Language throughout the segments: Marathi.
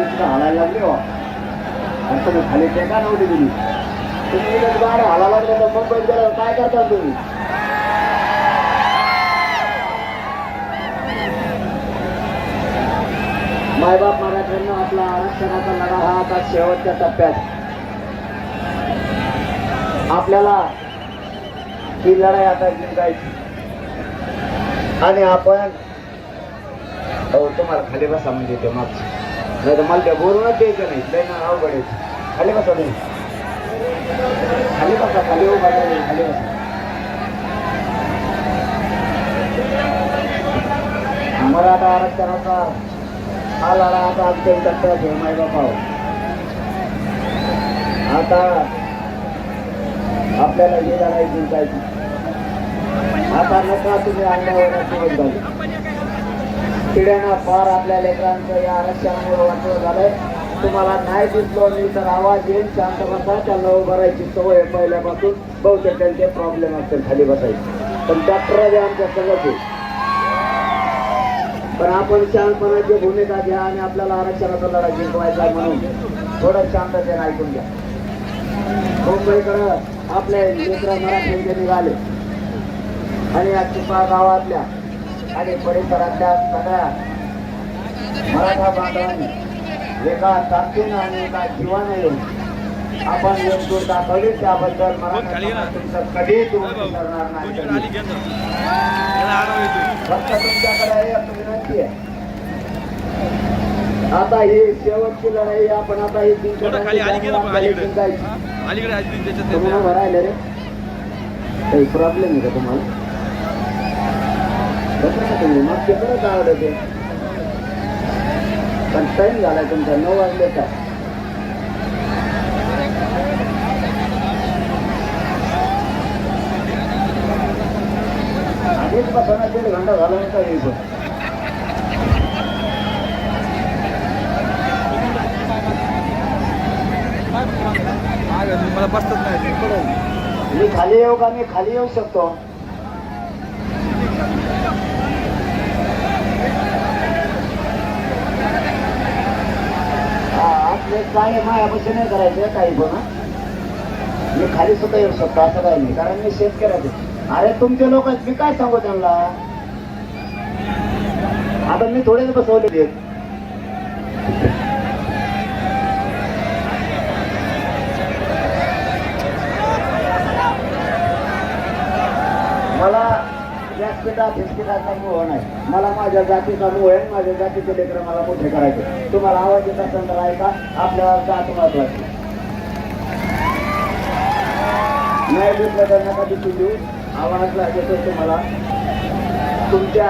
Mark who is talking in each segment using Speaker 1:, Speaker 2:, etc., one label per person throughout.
Speaker 1: सुद्धा हालायला लागले हो. आणि तुम्ही खाली टेका नव्हती दिली. तुम्ही इकडे बाहेर हाला लागले तर मुंबईत गेल्यावर काय करता तुम्ही? मायबाप मराठ्यांना आपला आरक्षणाचा लढा हा आता शेवटच्या टप्प्यात. आपल्याला ही लढाई आता जिंकायची. आणि आपण हो, तुम्हाला खाली बसा म्हणजे ते मागचं. नाही तर मला ते बोलूनच द्यायचं नाही. लय ना अवघड आहे. खाली बसा तुम्ही. खाली बसा खाली उभा नाही खाली बसा. आता आरक्षणाचा हा लढा आता अंतिम टप्प्यात आहे माय बापाव आता आपल्याला ही लढाई जिंकायची. आता नका तुम्ही अंगावर सुरुवात झाली पिढ्यांना फार आपल्या लेकरांचं या आरक्षणामुळे वाटलं झालंय. तुम्हाला नाही दिसलो मी तर आवाज येईल शांत बसा. त्यांना उभारायची सवय पहिल्यापासून. बहुतेक त्यांचे प्रॉब्लेम असतील खाली बसायचे. पण त्या प्रवे आमच्या सगळं पण आपण शांतपणाची भूमिका घ्या आणि आपल्याला आरक्षणाचा लढा जिंकवायचा म्हणून थोडं शांततेने ऐकून घ्या. मुंबईकडं आपले मित्र मराठीचे निघाले. आणि या चिपा गावातल्या आणि परिसरातल्या सगळ्या मराठा बांधवांनी एका ताकदीनं आणि एका जीवानं येऊन आपण एकजूट दाखवली त्याबद्दल मराठा तुमचं कधीच करणार नाही. फक्त तुमच्याकडे विनंती आहे. आता ही शेवटची लढाई आपण आता ही. जिंकायची तुम्हाला भरायला रे काही प्रॉब्लेम आहे का तुम्हाला? मग तिकडे परत आवडत ते पण टाईम झालाय तुमचा नऊ वाजले का आधीच बसा दीड घंटा झाला नाही का येईल
Speaker 2: मला बसतच नाही
Speaker 1: मी खाली येऊ का मी खाली येऊ शकतो हा, आपले काय मायापाशी नाही करायचं काही पण मी खाली सुद्धा येऊ शकतो असं काही नाही. कारण मी शेतकऱ्याचे अरे तुमचे लोक आहेत, मी काय सांगू त्यांना? आता मी थोडेच बसवलेले आहेत मला व्यासपीठा फिसपीठाचा मोह नाही. मला माझ्या जातीचा मोह आहे माझ्या जातीचे लेकर मला मोठे करायचे. तुम्हाला आवाज येत असेल तर ऐका आपल्याला जात महत्वाची. नाही घेतलं तर नका दिसू देऊ. आवाज येतो तुम्हाला. तुमच्या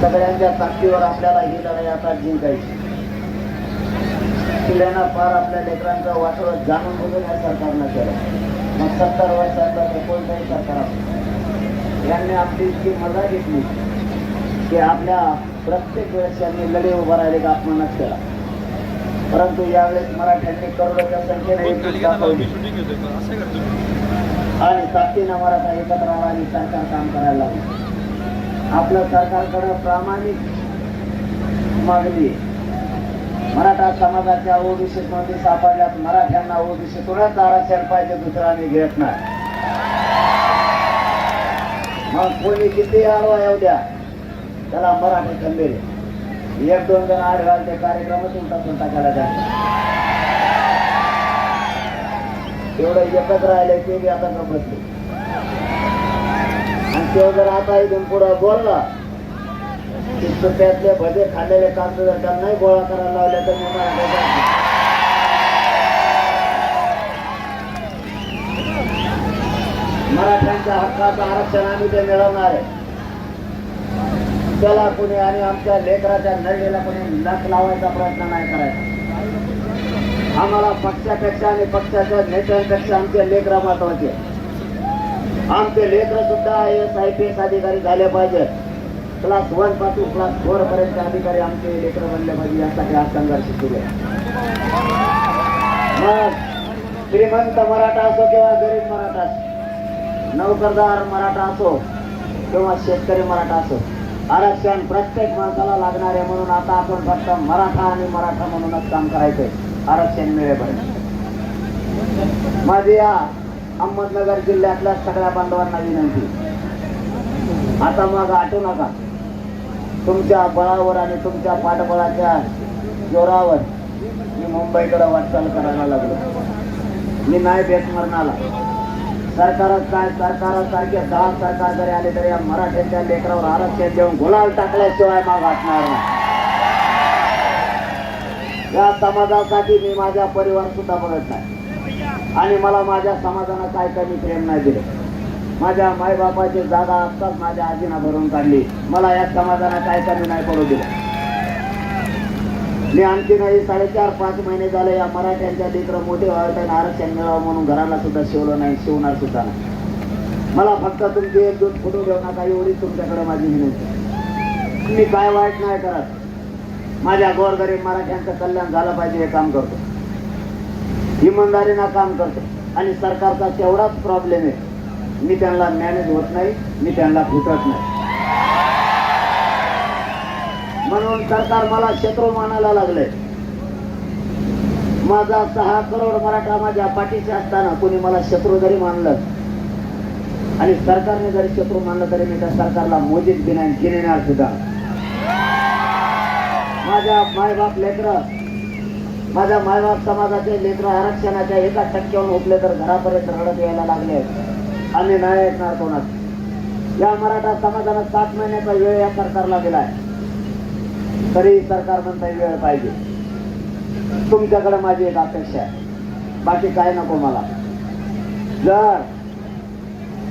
Speaker 1: सगळ्यांच्या ताकदीवर आपल्याला ही लढाई आता जिंकायची. पिढ्यांना फार आपल्या लेकरांचा वाटवत जाणून बघून या सरकारनं केलं मग सत्तर वर्षाचं ते कोणतंही सरकार यांनी आपली इतकी मजा घेतली की आपल्या प्रत्येक वेळेस यांनी लढे उभा राहिले का अपमानच केला परंतु यावेळेस मराठ्यांनी करोडोच्या संख्येने दाखवली. आणि ताकदीनं मराठा एकत्र आला आणि सरकार काम करायला लागलं आपलं सरकारकडं प्रामाणिक मागणी आहे. मराठा समाजाच्या ओबीसी मध्ये सापडल्यात. मराठ्यांना ओबीसीतूनच आरक्षण पाहिजे दुसरं आम्ही घेत नाही. मग कोणी किती आडवा येऊ द्या त्याला मराठी खंबीर एक दोन जण आड घालते कार्यक्रमच उलटा टाकायला जाते जातो. तेवढं एकच राहिले ते बी आता गमतले आणि तो जर आता इथून पुढं बोलला त्यातले भजे खाल्लेले कागद जर नाही गोळा करायला लावले तर मी मराठ्यांच्या हक्काचं आरक्षण आम्ही ते मिळवणार आहे. त्याला कुणी आणि आमच्या लेकराच्या नळलेला कुणी लक लावायचा प्रयत्न नाही करायचा. आम्हाला पक्षापेक्षा आणि पक्षाच्या नेत्यांपेक्षा आमचे लेकरं महत्त्वाचे. आमचे लेकर सुद्धा I S I P S अधिकारी झाले पाहिजेत. क्लास वनपासून क्लास फोर पर्यंत अधिकारी आमचे लेकर बनले पाहिजे यासाठी हा संघर्ष सुरू आहे. मग श्रीमंत मराठा असो किंवा गरीब मराठा असो नोकरदार मराठा असो किंवा शेतकरी मराठा असो आरक्षण प्रत्येक माणसाला लागणार आहे म्हणून आता आपण फक्त मराठा आणि मराठा म्हणूनच काम करायचंय. आरक्षण मिळेपर्यंत. माझी या अहमदनगर जिल्ह्यातल्या सगळ्या बांधवांना विनंती. आता मग आठवू नका. तुमच्या बळावर आणि तुमच्या पाठबळाच्या जोरावर मी मुंबईकडे वाटचाल करायला लागलो. मी नाही बेसमरणाला सरकारच काय सरकारासारखे दहा सरकार जरी आले तरी या मराठ्यांच्या लेकरावर आरक्षण देऊन गुलाल टाकल्याशिवाय माग वाटणार नाही. या समाजासाठी मी माझा परिवार सुद्धा बघत नाही. आणि मला माझ्या समाजानं काय कमी प्रेम नाही दिलं. माझ्या मायबापाची जागा आत्ताच माझ्या आजीना भरून काढली. मला या समाजाला काय कमी नाही पडू दिलं. मी आणखी नाही साडेचार पाच महिने झाले या मराठ्यांच्या लेकर मोठे व्हावे त्यांना आरक्षण मिळावं म्हणून घराला सुद्धा शिवलं नाही शिवणार सुद्धा नाही. मला फक्त तुमची एक दोन फोटो घेऊ नका एवढीच तुमच्याकडे माझी विनंती. मी काय वाईट नाही करत. माझ्या गोरगरीब मराठ्यांचं कल्याण झालं पाहिजे हे काम करतो. इमानदारीनं काम करतो. आणि सरकारचा तेवढाच प्रॉब्लेम आहे. मी त्यांना मॅनेज होत नाही मी त्यांना फुटत नाही. म्हणून सरकार मला शत्रू मानायला लागले. माझा सहा करोड मराठा माझ्या पाठीशी असताना कोणी मला शत्रू जरी मानलं आणि सरकारने जरी शत्रू मानलं तरी मी त्या सरकारला मोदीत घेणार घेणार सुद्धा. माझ्या मायबाप लेकर माझ्या मायबाप समाजाचे लेकर आरक्षणाच्या एका टक्क्यावर उठले तर घरापर्यंत रडत यायला लागले. आम्ही नाही ऐकणार कोणाच? या मराठा समाजाला सात महिन्याचा वेळ या सरकारला दिलाय. तरी सरकार म्हणता वेळ पाहिजे. तुमच्याकडे माझी एक अपेक्षा आहे. बाकी काय नको मला. जर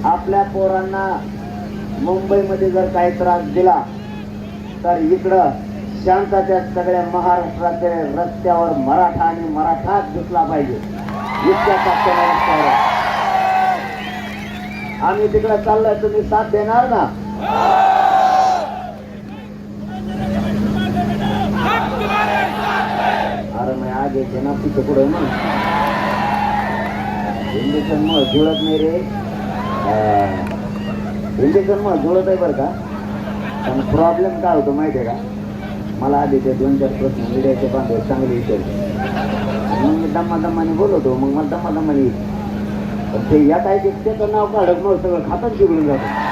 Speaker 1: आपल्या पोरांना मुंबईमध्ये जर काही त्रास दिला तर इकडं शांताच्या सगळ्या महाराष्ट्राचे रस्त्यावर मराठा आणि मराठाच दिसला पाहिजे. इतक्या ताकदीने आम्ही तिकडे चाललोय तुम्ही साथ देणार ना? अरे मी आगे येते ना तिथे पुढे ना इंजेक्शन मग जुळत नाही रे. इंजेक्शन मग जुळत आहे बरं का. पण प्रॉब्लेम काय होतो माहिती आहे का? मला आधी ते दोन चार प्रश्न मीडियाचे बांधव चांगले विचारले. मग मी दम्मा दम्माने बोलवतो मग मला दम्मा दम्माने पण ते यात आहे त्याचं नाव काढत मग सगळं खातात जिकडून जातं.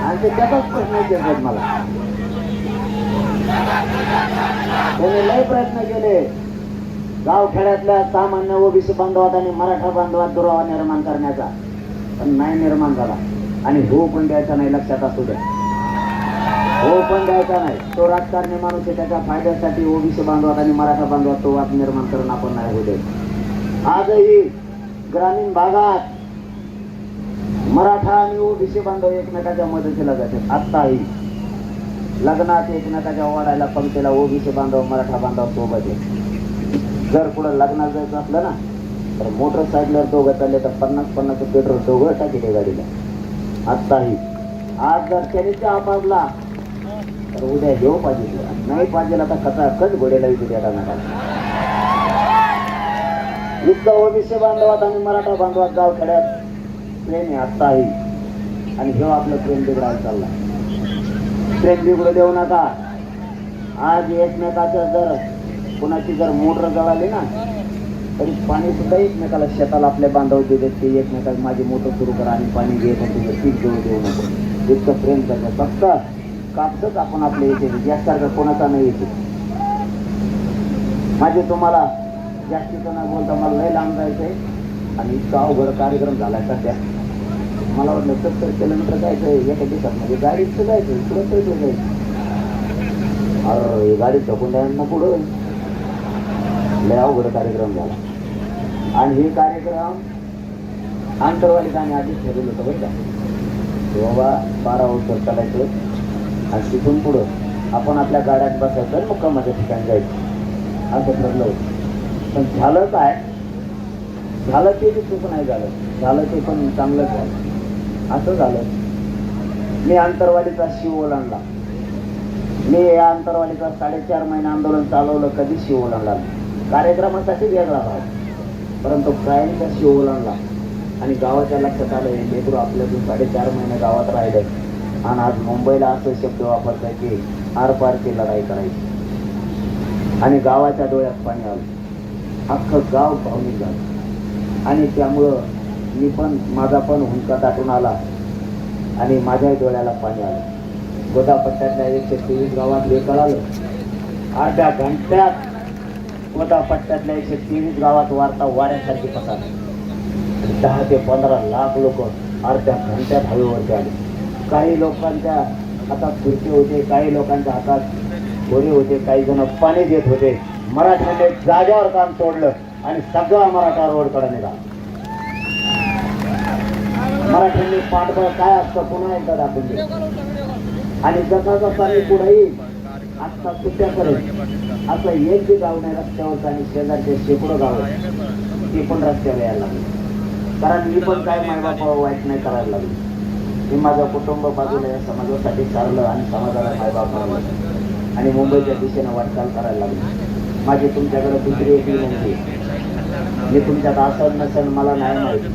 Speaker 1: आणि ते त्याचाच प्रश्न विचारतात मला. त्याने लय प्रयत्न केले. गावखेड्यातल्या सामान्य ओबीसी बांधवात आणि मराठा बांधवात दुरावा निर्माण करण्याचा. पण नाही निर्माण झाला. आणि हो पण द्यायचा नाही लक्षात असू द्या हो पण द्यायचा नाही. तो राजकारणी माणूस त्याच्या फायद्यासाठी ओबीसी बांधवात आणि मराठा बांधवात तो वाद निर्माण करून आपण नाही होऊ देत. आजही ग्रामीण भागात मराठा आणि ओबीसी बांधव एकमेकाच्या मदतीला जातात. आत्ताही लग्नात एकमेकाच्या वाढायला पंक्तीला ओबीसी बांधव मराठा बांधव सोबत आहे जर पुढं लग्नात जायचं असलं ना तर मोटरसायकलवर दोघं चालले तर पन्नास पन्नास पेट्रोल दोघं टाकले गाडीला. आत्ताही. आज जर त्याने चहा तर उद्या घेऊ पाहिजे. नाही पाहिजे आता कसा कच घोड्याला येतो त्या युद्ध ओबीसी बांधवात आणि मराठा बांधवात गाव खेड्यात आत्ता आहे. आणि हे आपलं प्रेम बिघडायला चालला प्रेम बिघडू देऊ नका. आज एकमेकाचं जर कुणाची जर मोटर जळाली ना तरी पाणी सुद्धा एकमेकाला शेताला आपल्या बांधव देतात ते एकमेकाला माझी मोटर सुरू करा आणि पाणी घे पण तुझं पीक देऊ देऊ नको. इतकं प्रेम करतं. फक्त कापसच आपण आपल्या येते. यासारखं कोणाचा नाही येते. माझे तुम्हाला जास्तीचं बोलता मला लय लांब जायचंय. आणि इतका अवघड कार्यक्रम झालाय सध्या. मला वाटलं सत्तर किलोमीटर जायचं एका दिवसात म्हणजे गाडीत जायचं इकडं पैसे जायचं अरे गाडी ढकून द्यायला पुढं. लय अवघड कार्यक्रम झाला. आणि हे कार्यक्रम आंतरवालीत आम्ही आधीच ठरवलं होतं बरं का. बाबा बारा वर्ष चालायचं आणि तिथून पुढं आपण आपल्या गाड्यात बसायचं मुक्कामाच्या ठिकाणी जायचं. असं ठरलं होतं पण झालं काय? झालं ते बी चूक नाही झालं. झालं ते पण चांगलंच झालं. असं झालं. मी अंतरवाडीचा शिव ओलांडला मी या अंतरवाडीचा साडेचार महिने आंदोलन चालवलं कधी शिव ओलांडला कार्यक्रमासाठी वेगळा भाव परंतु कायमचा शिव ओलांडला आणि गावाच्या लक्षात आलं हे लेकरू आपल्यातून साडेचार महिने गावात राहिले आणि आज मुंबईला असं शब्द वापरताय की आरपारची लढाई करायची. आणि गावाच्या डोळ्यात पाणी आलं. अख्खं गाव पाहून झालं आणि त्यामुळं मी पण माझा पण हुंका दाटून आला. आणि माझ्याही डोळ्याला पाणी आलं. गोदापट्ट्यातल्या एकशे तेवीस गावात हे कळालं अर्ध्या घंट्यात गोदापट्ट्यातल्या एकशे तेवीस गावात वार्ता वाऱ्यासारखी पसरली. दहा ते पंधरा लाख लोक अर्ध्या घंट्यात हवेवरती आले. काही लोकांच्या हातात खुर्ची होते काही लोकांच्या हातात घोडे होते काही जण पाणी देत होते. मराठ्यांनी जाग्यावर काम तोडलं आणि सगळा मराठा रोडकडे निघाला. मराठ्यांनी पाठबळ काय असतं पुन्हा एकदा दाखवून दिलं आणि जसा जसा मी पुढे येईल आत्ता सुट्ट्या करेल असं एक बी गाव नाही रस्त्यावर आणि शेजारचे शेकडो गाव ते पण रस्त्यावर यायला लागले. कारण मी पण काय मायबापा वाईट नाही करायला लागलो. मी माझं कुटुंब बाजूला या समाजासाठी चाललं आणि समाजाला मायबाप मानलं आणि मुंबईच्या दिशेनं वाटचाल करायला लागली. माझी तुमच्याकडे दुसरी एक विनंती मी तुमच्यात असं नसेल मला नाही माहिती.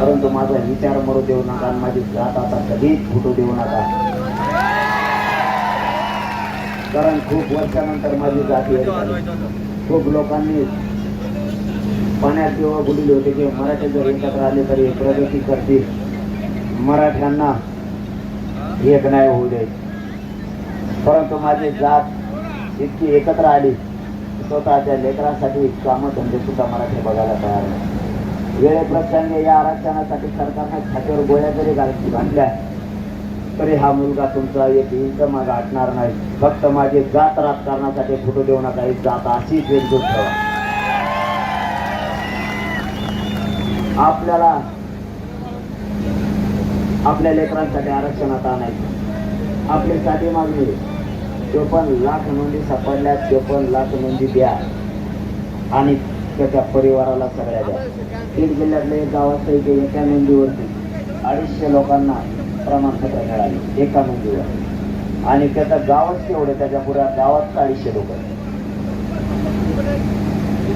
Speaker 1: परंतु माझा विचार मरू देऊ नका आणि माझी जात आता कधीच फुटू देऊ नका. कारण खूप वर्षानंतर माझी जात खूप लोकांनी पाण्यात किंवा बुडले होते की मराठी जर एकत्र आले तरी प्रगती करतील. मराठ्यांना एक नाही होऊ दे परंतु माझी जात इतकी एकत्र आली. स्वतःच्या लेकरांसाठी कामं धंदेसुद्धा मराठी बघायला तयार नाही. वेळेप्रसंगी या आरक्षणासाठी सरकारने खात्यावर गोळ्या जरी घाल- घातल्या तरी हा मुलगा तुमचा एक इंच माग आटणार नाही. फक्त माझी जात राजकारणासाठी फोटो देऊ नका ही जात अशीच एकजूट ठेवा. आपल्याला आपल्या लेकरांसाठी आरक्षणात आणायचं. आपली साठी मागणी. चोपन्न लाख नोंदी सापडल्या चोपन्न लाख नोंदी द्या. आणि त्याच्या परिवाराला सगळ्या द्या. बीड जिल्ह्यातलं एक गाव एका नोंदीवरती अडीचशे लोकांना प्रमाणपत्र मिळाले एका नोंदीवर. आणि त्याचं गावच केवढं त्याच्या पुऱ्या गावात अडीचशे लोक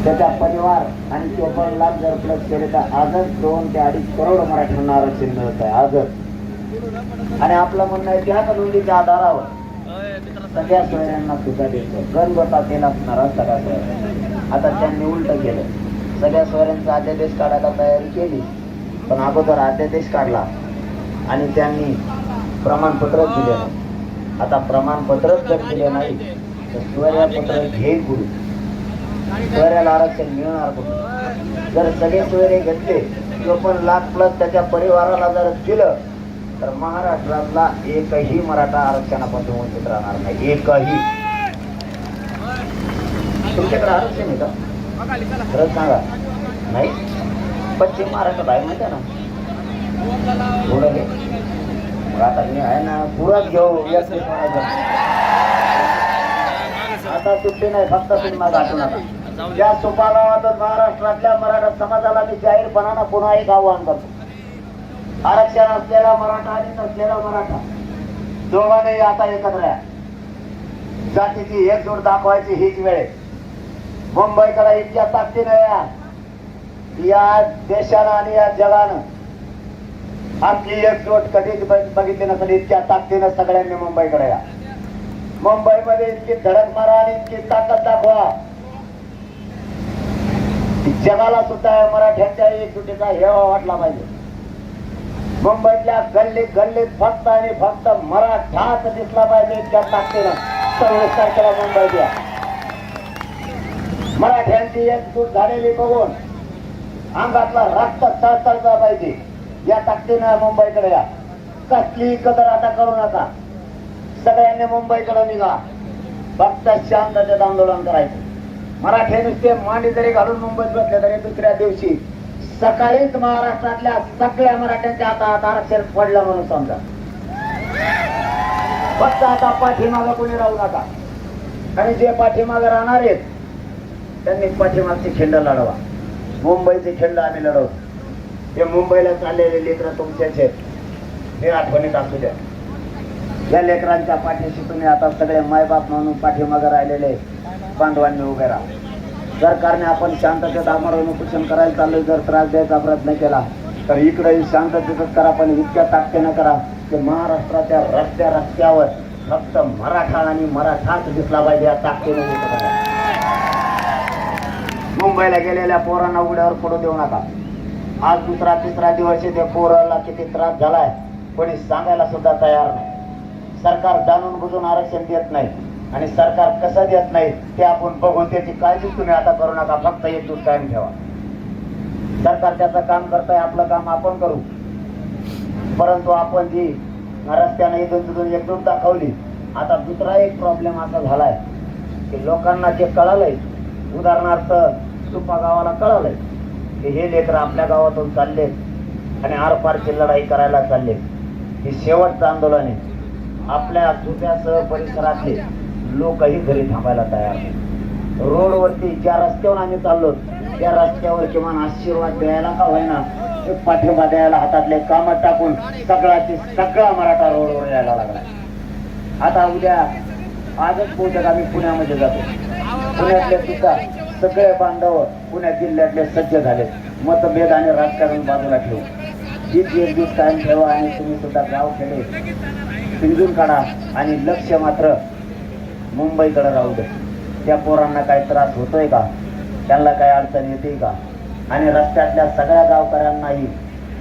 Speaker 1: त्याचा परिवार आणि चोपन्न लाख जर प्लस केले तर आजच दोन ते अडीच करोड मराठ्यांना आरक्षण मिळत आहे आजच. आणि आपलं म्हणणं आहे त्या नोंदीच्या आधारावर सगळ्या सोयऱ्यांना सुद्धा देतो. गणगोता केला असणारा सगळ्या सोयऱ्या आता त्यांनी उलट केलं. सगळ्या सोयऱ्यांचा अध्यादेश काढायला तयारी केली. पण अगोदर अध्यादेश काढला. आणि त्यांनी प्रमाणपत्रच दिले. आता प्रमाणपत्रच जर दिले नाही तर सोयऱ्यापत्र घे गुरु. सोयऱ्याला आरक्षण मिळणार कुठून? जर सगळे सोयरे घेतले तो पण लाख प्लस त्याच्या परिवाराला जर दिलं तर महाराष्ट्रातला एकही मराठा आरक्षणापासून वंचित राहणार नाही. एकही. तुमच्याकडे आरक्षण आहे का? खरंच सांगा. नाही? पश्चिम महाराष्ट्रात आहे माहिती ना? थोडं घे मग आता मी आहे ना पुरात घेऊ. आता सुट्टी नाही फक्त तुम्ही माझा आठवण नका. या सुपालावातच महाराष्ट्रातल्या मराठा समाजाला मी जाहीरपणानं पुन्हा एक आव्हान करतो. आरक्षण असलेला मराठा आणि नसलेला मराठा. दोघांनाही आता एकत्र या. जातीची एकजूट दाखवायची हीच वेळ आहे. मुंबईकडे इतक्या ताकदीने या. या देशानं आणि या जगानं. आपली एकजूट कधीच बघ- बघितली नसेल इतक्या ताकदीनं सगळ्यांनी मुंबईकडे या. मुंबईमध्ये इतकी धडक मारा आणि इतकी ताकद दाखवा. जगाला सुद्धा मराठ्यांच्या एकजुटीचा हेवा वाटला पाहिजे. मुंबईतल्या गल्लीत गल्लीत फक्त आणि फक्त मराठाच दिसला पाहिजे इतक्या ताकदीनं. सव्वीस तारखेला मुंबईत या मराठ्यांची एकजूट झालेली बघून अंगातला रक्त चालता पाहिजे या ताकदीनं मुंबईकडे या कसली कदर आता करू नका सगळ्यांनी मुंबईकडे निघा फक्त शांततेत आंदोलन करायचं मराठी नुसते मांडी जरी घालून मुंबईत बसले तरी दुसऱ्या दिवशी सकाळीच महाराष्ट्रातल्या सगळ्या मराठ्यांच्या आता आरक्षण पडलं म्हणून समजा. फक्त आता पाठीमागं कोणी राहू नका. आणि जे पाठीमागं राहणार आहेत त्यांनी पाठीमागची खिंड लढवा. मुंबईची खिंड आम्ही लढवतो. हे मुंबईला चाललेले लेकर तुमच्याच आहेत. हे आठवणीत असू द्या. या लेकरांच्या पाठीशी तुम्ही आता सगळे मायबाप म्हणून पाठीमागं राहिलेले बांधवांनी उभे राहा. सरकारने आपण शांततेत आमरण उपोषण करायला चाललोय जर त्रास द्यायचा प्रयत्न केला तर इकडे शांततेतच करा पण इतक्या ताकदीनं करा की महाराष्ट्राच्या रस्त्या रस्त्यावर फक्त मराठा आणि मराठाच दिसला पाहिजे या ताकदीने मुंबईला गेलेल्या पोरांना उघड्यावर पडू देऊ नका. आज दुसरा तिसरा दिवस आहे त्या पोराला किती त्रास झालाय कोणी सांगायला सुद्धा तयार नाही. सरकार जाणून बुजून आरक्षण देत नाही. आणि सरकार कसं देत नाही ते आपण बघून त्याची काळजी तुम्ही आता करू नका फक्त एक दूध कायम ठेवा. सरकार त्याचं काम करताय आपलं काम आपण करू. परंतु आपण जी रस्त्याने इथून तिथून एकजूट दाखवली आता दुसरा एक प्रॉब्लेम असा झालाय की लोकांना जे कळालंय उदाहरणार्थ सुपा गावाला कळालंय की हे लेकर आपल्या गावातून चालले आणि आरपारची लढाई करायला चालले. ही शेवटचं आंदोलन आहे. आपल्या जुत्यासह परिसरातले लोकही घरी थांबायला तयार नाही रोडवरती ज्या रस्त्यावर आम्ही चाललो त्या रस्त्यावर किमान आशीर्वाद द्यायला का होईना? एक पाठिंबा द्यायला हातातले काम टाकून सगळाची सगळा मराठा रोडवर यायला लागला. आता उद्या आजच पोहोचत आम्ही पुण्यामध्ये जातो. पुण्यातले सुद्धा सगळे बांधव पुण्या जिल्ह्यातले सज्ज झाले मतभेद आणि राजकारण बाजूला ठेवू. हीच एक दिवस कायम ठेवा आणि तुम्ही सुद्धा गाव खेडे पिंजून काढा आणि लक्ष मात्र मुंबईकडे राहू दे. त्या पोरांना काही त्रास होतोय का? त्यांना काही अडचण येते का? आणि रस्त्यातल्या सगळ्या गावकऱ्यांनाही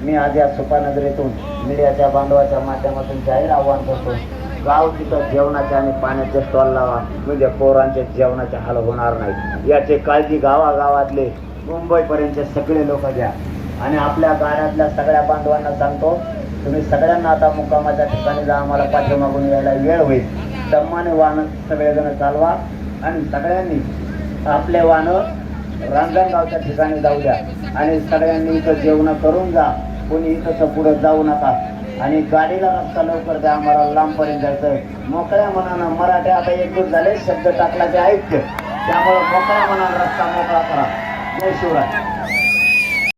Speaker 1: मी आज या सुपानगरीतून मीडियाच्या बांधवाच्या माध्यमातून जाहीर आव्हान करतो. गाव तिथं जेवणाचे आणि पाण्याचे स्टॉल लावा. म्हणजे पोरांचे जेवणाचे हाल होणार नाही याची काळजी गावागावातले मुंबईपर्यंतचे सगळे लोक घ्या. आणि आपल्या गाड्यातल्या सगळ्या बांधवांना सांगतो तुम्ही सगळ्यांना आता मुक्कामाच्या ठिकाणी जा आम्हाला पाठीमागून यायला वेळ होईल. दम्माने वाहन सगळेजण चालवा आणि सगळ्यांनी आपले वाहनं रांजणगावच्या ठिकाणी जाऊ द्या. आणि सगळ्यांनी इथं जेवण करून जा. कोणी इथं पुढे जाऊ नका. आणि गाडीला रस्ता लवकर द्या. आम्हाला लांबपर्यंत जायचं मोकळ्या मनानं मराठी आता एकजूट झाले. शब्द टाकला ते. ऐक्य त्यामुळे मोकळ्या मनानं रस्ता मोकळा करा. जय शिवराय.